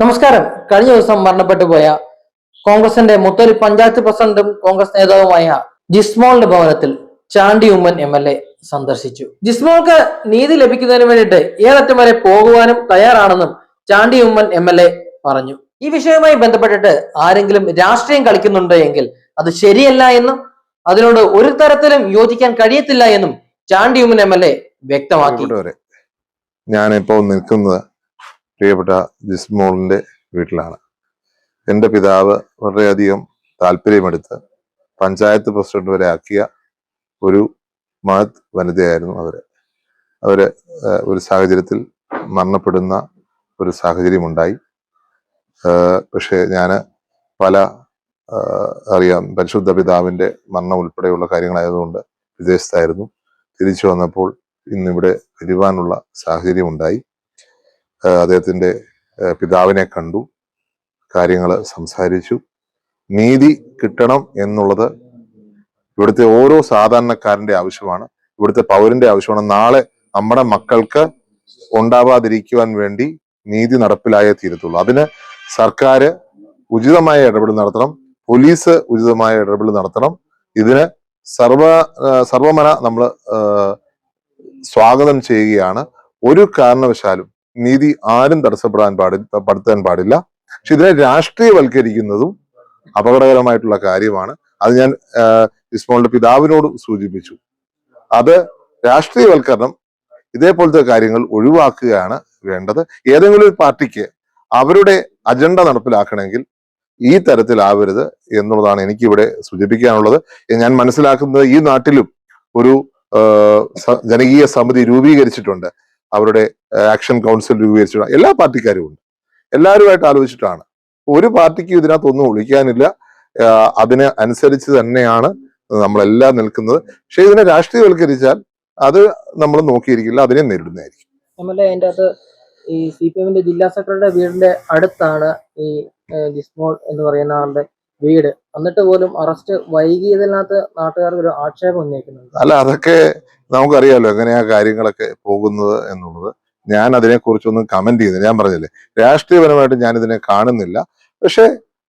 നമസ്കാരം. കഴിഞ്ഞ ദിവസം മരണപ്പെട്ടു പോയ കോൺഗ്രസിന്റെ മുത്തലി പഞ്ചായത്ത് പ്രസിഡന്റും കോൺഗ്രസ് നേതാവുമായ ജിസ്മോളിന്റെ ഭവനത്തിൽ Chandy Oommen M L A സന്ദർശിച്ചു. ജിസ്മോൾക്ക് നീതി ലഭിക്കുന്നതിന് വേണ്ടിയിട്ട് ഏതറ്റം വരെ പോകുവാനും തയ്യാറാണെന്നും Chandy Oommen M L A പറഞ്ഞു. ഈ വിഷയവുമായി ബന്ധപ്പെട്ടിട്ട് ആരെങ്കിലും രാഷ്ട്രീയം കളിക്കുന്നുണ്ട് എങ്കിൽ അത് ശരിയല്ല എന്നും അതിനോട് ഒരു തരത്തിലും യോജിക്കാൻ കഴിയത്തില്ല എന്നും Chandy Oommen M L A വ്യക്തമാക്കി. ഞാനിപ്പോ നിൽക്കുന്നത് പ്രിയപ്പെട്ട ജിസ്മോളിന്റെ വീട്ടിലാണ്. എന്റെ പിതാവ് വളരെയധികം താല്പര്യമെടുത്ത് പഞ്ചായത്ത് പ്രസിഡന്റ് വരെ ആക്കിയ ഒരു മഹത് വനിതയായിരുന്നു അവർ അവർ ഒരു സാഹചര്യത്തിൽ മരണപ്പെടുന്ന ഒരു സാഹചര്യം ഉണ്ടായി പക്ഷേ ഞാൻ പല അറിയാം പരിശുദ്ധ പിതാവിന്റെ മരണം ഉൾപ്പെടെയുള്ള കാര്യങ്ങളായതുകൊണ്ട് വിദേശത്തായിരുന്നു. തിരിച്ചു വന്നപ്പോൾ ഇന്നിവിടെ വരുവാനുള്ള സാഹചര്യം അദ്ദേഹത്തിന്റെ പിതാവിനെ കണ്ടു കാര്യങ്ങൾ സംസാരിച്ചു. നീതി കിട്ടണം എന്നുള്ളത് ഇവിടുത്തെ ഓരോ സാധാരണക്കാരന്റെ ആവശ്യമാണ്. ഇവിടുത്തെ പൗരന്റെ ആവശ്യമാണ്. നാളെ നമ്മുടെ മക്കൾക്ക് ഉണ്ടാവാതിരിക്കുവാൻ വേണ്ടി നീതി നടപ്പിലായേ തീരത്തുള്ളൂ. അതിന് സർക്കാർ ഉചിതമായ ഇടപെടൽ നടത്തണം. പോലീസ് ഉചിതമായ ഇടപെടൽ നടത്തണം. ഇതിന് സർവ സർവമന നമ്മൾ സ്വാഗതം ചെയ്യുകയാണ്. ഒരു കാരണവശാലും നീതി ആരും തടസ്സപ്പെടാൻ പാടില്ല പടുത്താൻ പാടില്ല. പക്ഷെ ഇതിനെ രാഷ്ട്രീയവൽക്കരിക്കുന്നതും അപകടകരമായിട്ടുള്ള കാര്യമാണ്. അത് ഞാൻ ഇസ്മോളിന്റെ പിതാവിനോട് സൂചിപ്പിച്ചു. അത് രാഷ്ട്രീയവൽക്കരണം ഇതേപോലത്തെ കാര്യങ്ങൾ ഒഴിവാക്കുകയാണ് വേണ്ടത്. ഏതെങ്കിലും ഒരു പാർട്ടിക്ക് അവരുടെ അജണ്ട നടപ്പിലാക്കണമെങ്കിൽ ഈ തരത്തിലാവരുത് എന്നുള്ളതാണ് എനിക്കിവിടെ സൂചിപ്പിക്കാനുള്ളത്. ഞാൻ മനസ്സിലാക്കുന്നത് ഈ നാട്ടിലും ഒരു ജനകീയ സമിതി രൂപീകരിച്ചിട്ടുണ്ട്. അവരുടെ ആക്ഷൻ കൗൺസിൽ രൂപീകരിച്ചിട്ട് എല്ലാ പാർട്ടിക്കാരും ഉണ്ട്. എല്ലാവരുമായിട്ട് ആലോചിച്ചിട്ടാണ്. ഒരു പാർട്ടിക്ക് ഇതിനകത്തൊന്നും ഒളിക്കാനില്ല. അതിന് അനുസരിച്ച് തന്നെയാണ് നമ്മളെല്ലാം നിൽക്കുന്നത്. പക്ഷെ ഇതിനെ രാഷ്ട്രീയവൽക്കരിച്ചാൽ അത് നമ്മൾ നോക്കിയിരിക്കില്ല അതിനെ നേരിടുന്നതായിരിക്കും. എ അതിന്റെ അകത്ത് ഈ സി പി എമ്മിന്റെ ജില്ലാ സെക്രട്ടറിയുടെ വീടിന്റെ അടുത്താണ് ഈ ജിസ്മോൾ എന്ന് പറയുന്ന ആളുടെ വീട്. എന്നിട്ട് പോലും അറസ്റ്റ് വൈകിയതിനകത്ത് നാട്ടുകാർക്ക് ഒരു ആക്ഷേപം ഉന്നയിക്കുന്നുണ്ട്. അല്ല അതൊക്കെ നമുക്കറിയാലോ എങ്ങനെയാ കാര്യങ്ങളൊക്കെ പോകുന്നത് എന്നുള്ളത്. ഞാൻ അതിനെക്കുറിച്ചൊന്നും കമന്റ് ചെയ്യുന്നില്ല. ഞാൻ പറഞ്ഞില്ലേ രാഷ്ട്രീയപരമായിട്ട് ഞാൻ ഇതിനെ കാണുന്നില്ല. പക്ഷെ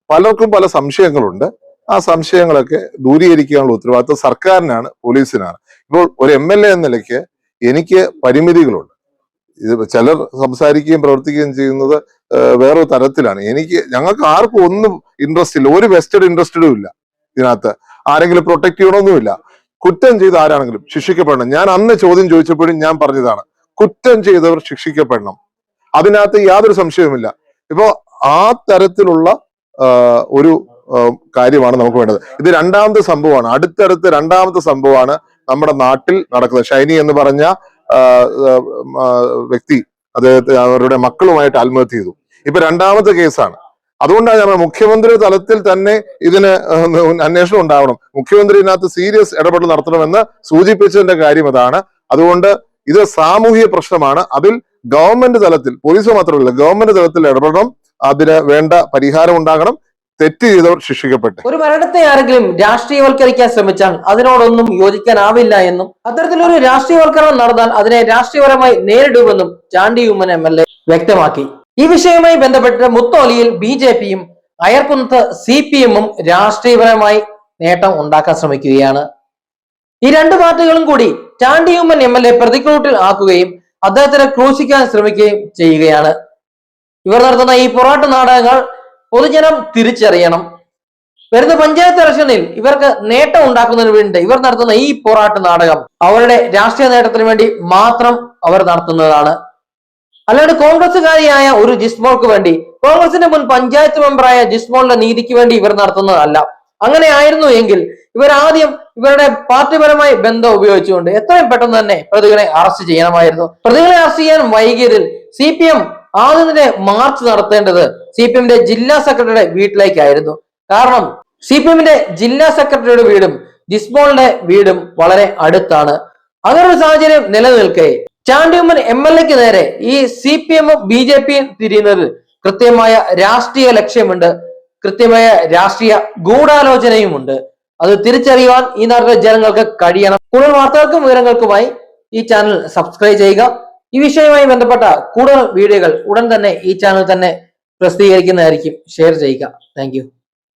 പലർക്കും പല സംശയങ്ങളുണ്ട്. ആ സംശയങ്ങളൊക്കെ ദൂരീകരിക്കാനുള്ള ഉത്തരവാദിത്വം സർക്കാരിനാണ് പോലീസിനാണ്. ഇപ്പോൾ ഒരു എം എൽ എ എന്ന നിലയ്ക്ക് എനിക്ക് പരിമിതികളുണ്ട്. ഇത് ചിലർ സംസാരിക്കുകയും പ്രവർത്തിക്കുകയും ചെയ്യുന്നത് വേറെ തരത്തിലാണ്. എനിക്ക് ഞങ്ങൾക്ക് ആർക്കും ഒന്നും ഇൻട്രസ്റ്റ് ഇല്ല. ഒരു വെസ്റ്റഡ് ഇൻട്രസ്റ്റഡും ഇല്ല ഇതിനകത്ത്. ആരെങ്കിലും പ്രൊട്ടക്ട് ചെയ്യണമൊന്നുമില്ല കുറ്റം ചെയ്ത ആരാണെങ്കിലും ശിക്ഷിക്കപ്പെടണം. ഞാൻ അന്ന് ചോദ്യം ചോദിച്ചപ്പോഴും ഞാൻ പറഞ്ഞതാണ് കുറ്റം ചെയ്തവർ ശിക്ഷിക്കപ്പെടണം. അതിനകത്ത് യാതൊരു സംശയവുമില്ല. ഇപ്പോ ആ തരത്തിലുള്ള ഒരു കാര്യമാണ് നമുക്ക് വേണ്ടത്. ഇത് രണ്ടാമത്തെ സംഭവമാണ്. അടുത്തടുത്ത് രണ്ടാമത്തെ സംഭവമാണ് നമ്മുടെ നാട്ടിൽ നടക്കുന്നത്. ഷൈനി എന്ന് പറഞ്ഞ വ്യക്തി അദ്ദേഹത്തെ അവരുടെ മക്കളുമായിട്ട് ആത്മഹത്യ ചെയ്തു. ഇപ്പൊ രണ്ടാമത്തെ കേസാണ്. അതുകൊണ്ടാണ് ഞാൻ മുഖ്യമന്ത്രി തലത്തിൽ തന്നെ ഇതിന് അന്വേഷണം ഉണ്ടാവണം. മുഖ്യമന്ത്രി ഇതിനകത്ത് സീരിയസ് ഇടപെടൽ നടത്തണമെന്ന് സൂചിപ്പിച്ചതിന്റെ കാര്യം അതാണ്. അതുകൊണ്ട് ഇത് സാമൂഹിക പ്രശ്നമാണ്. അതിൽ ഗവൺമെന്റ് തലത്തിൽ പോലീസ് മാത്രമല്ല ഗവൺമെന്റ് തലത്തിൽ ഇടപെടണം. അതിന് വേണ്ട പരിഹാരം ഉണ്ടാകണം. തെറ്റ് ചെയ്തവർ ശിക്ഷിക്കപ്പെട്ടു. ഒരു മരണത്തെ ആരെങ്കിലും രാഷ്ട്രീയവൽക്കരിക്കാൻ ശ്രമിച്ചാൽ അതിനോടൊന്നും യോജിക്കാനാവില്ല എന്നും അത്തരത്തിലൊരു രാഷ്ട്രീയവൽക്കരണം നടന്നാൽ അതിനെ രാഷ്ട്രീയപരമായി നേരിടുമെന്നും Chandy Oommen M L A വ്യക്തമാക്കി. ഈ വിഷയവുമായി ബന്ധപ്പെട്ട് മുത്തോലിയിൽ ബി ജെ പിയും അയർക്കുന്നത്ത് സി പി എമ്മും രാഷ്ട്രീയപരമായി നേട്ടം ഉണ്ടാക്കാൻ ശ്രമിക്കുകയാണ്. ഈ രണ്ട് പാർട്ടികളും കൂടി Chandy Oommen M L A പ്രതിക്കൂട്ടിൽ ആക്കുകയും അദ്ദേഹത്തിനെ ക്രൂശിക്കാൻ ശ്രമിക്കുകയും ചെയ്യുകയാണ്. ഇവർ നടത്തുന്ന ഈ പൊറാട്ട് നാടകങ്ങൾ പൊതുജനം തിരിച്ചറിയണം. വരുന്ന പഞ്ചായത്ത് ഇലക്ഷനിൽ ഇവർക്ക് നേട്ടം ഉണ്ടാക്കുന്നതിന് വേണ്ടി ഇവർ നടത്തുന്ന ഈ പോരാട്ട നാടകം അവരുടെ രാഷ്ട്രീയ നേട്ടത്തിന് വേണ്ടി മാത്രം അവർ നടത്തുന്നതാണ്. അല്ലാണ്ട് കോൺഗ്രസുകാരിയായ ഒരു ജിസ്മോൾക്ക് വേണ്ടി കോൺഗ്രസിന്റെ മുൻ പഞ്ചായത്ത് മെമ്പറായ ജിസ്മോളിന്റെ നീതിക്ക് വേണ്ടി ഇവർ നടത്തുന്നതല്ല. അങ്ങനെ ആയിരുന്നു എങ്കിൽ ഇവർ ആദ്യം ഇവരുടെ പാർട്ടിപരമായ ബന്ധം ഉപയോഗിച്ചുകൊണ്ട് എത്രയും പെട്ടെന്ന് തന്നെ പ്രതികളെ അറസ്റ്റ് ചെയ്യണമായിരുന്നു. പ്രതികളെ അറസ്റ്റ് ചെയ്യാൻ വൈകിയതിൽ സി പി എം ആദ്യം തന്നെ മാർച്ച് നടത്തേണ്ടത് സി പി എമ്മിന്റെ ജില്ലാ സെക്രട്ടറിയുടെ വീട്ടിലേക്കായിരുന്നു. കാരണം സി പി എമ്മിന്റെ ജില്ലാ സെക്രട്ടറിയുടെ വീടും ജിസ്മോളിന്റെ വീടും വളരെ അടുത്താണ്. അങ്ങനൊരു സാഹചര്യം നിലനിൽക്കെ. ചാണ്ടിയമ്മൻ എം എൽ എക്ക് നേരെ ഈ സി പി എമ്മും ബി ജെ പിയും തിരിയുന്നതിൽ കൃത്യമായ രാഷ്ട്രീയ ലക്ഷ്യമുണ്ട്. കൃത്യമായ രാഷ്ട്രീയ ഗൂഢാലോചനയുമുണ്ട്. അത് തിരിച്ചറിയുവാൻ ഈ നാട്ടിലെ ജനങ്ങൾക്ക് കഴിയണം. കൂടുതൽ വാർത്തകൾക്കും വിവരങ്ങൾക്കുമായി ഈ ചാനൽ സബ്സ്ക്രൈബ് ചെയ്യുക. ഈ വിഷയവുമായി ബന്ധപ്പെട്ട കൂടുതൽ വീഡിയോകൾ ഉടൻ തന്നെ ഈ ചാനൽ തന്നെ പ്രസിദ്ധീകരിക്കുന്നതായിരിക്കും. ഷെയർ ചെയ്യുക. താങ്ക്